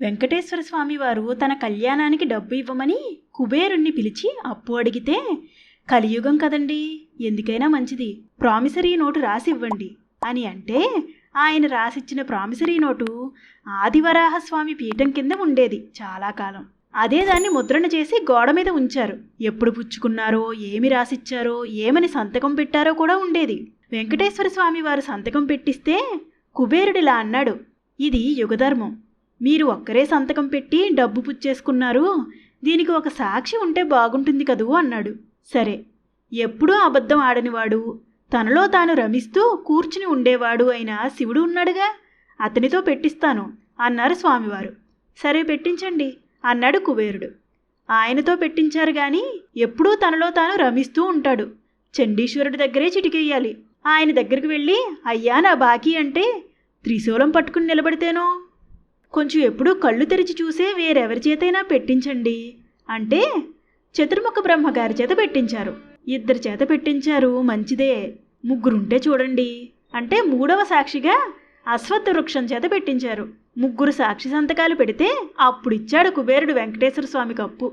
వెంకటేశ్వర స్వామి వారు తన కళ్యాణానికి డబ్బు ఇవ్వమని కుబేరుణ్ణి పిలిచి అప్పు అడిగితే కలియుగం కదండి ఎందుకైనా మంచిది. ప్రామిసరీ నోటు రాసి ఇవ్వండి అని అంటే ఆయన రాసిచ్చిన ప్రామిసరీ నోటు ఆదివరాహస్వామి పీఠం కింద ఉండేది చాలా కాలం. అదే దాన్ని ముద్రణ చేసి గోడ మీద ఉంచారు. ఎప్పుడు పుచ్చుకున్నారో ఏమి రాసిచ్చారో ఏమని సంతకం పెట్టారో కూడా ఉండేది. వెంకటేశ్వర స్వామి వారు సంతకం పెట్టిస్తే కుబేరుడిలా అన్నాడు ఇది యుగధర్మం. మీరు ఒక్కరే సంతకం పెట్టి డబ్బు పుచ్చేసుకున్నారు. దీనికి ఒక సాక్షి ఉంటే బాగుంటుంది కదూ అన్నాడు. సరే ఎప్పుడూ అబద్ధం ఆడనివాడు. తనలో తాను రమిస్తూ కూర్చుని ఉండేవాడు అయిన శివుడు ఉన్నాడుగా? అతనితో పెట్టిస్తాను అన్నారు స్వామివారు. సరే పెట్టించండి అన్నాడు కుబేరుడు. ఆయనతో పెట్టించారు గాని ఎప్పుడూ తనలో తాను రమిస్తూ ఉంటాడు. చండీశ్వరుడి దగ్గరే చిటికెయ్యాలి ఆయన దగ్గరికి వెళ్ళి అయ్యా నా బాకీ అంటే త్రిశూలం పట్టుకుని నిలబడితేనో కొంచెం ఎప్పుడూ కళ్ళు తెరిచి చూసే వేరెవరి చేతైనా పెట్టించండి. అంటే చతుర్ముఖ బ్రహ్మగారి చేత పెట్టించారు. ఇద్దరి చేత పెట్టించారు మంచిదే. ముగ్గురుంటే చూడండి. అంటే మూడవ సాక్షిగా అశ్వత్థ వృక్షం చేత పెట్టించారు. ముగ్గురు సాక్షి సంతకాలు పెడితే అప్పుడు ఇచ్చాడు కుబేరుడు వెంకటేశ్వర స్వామికి అప్పు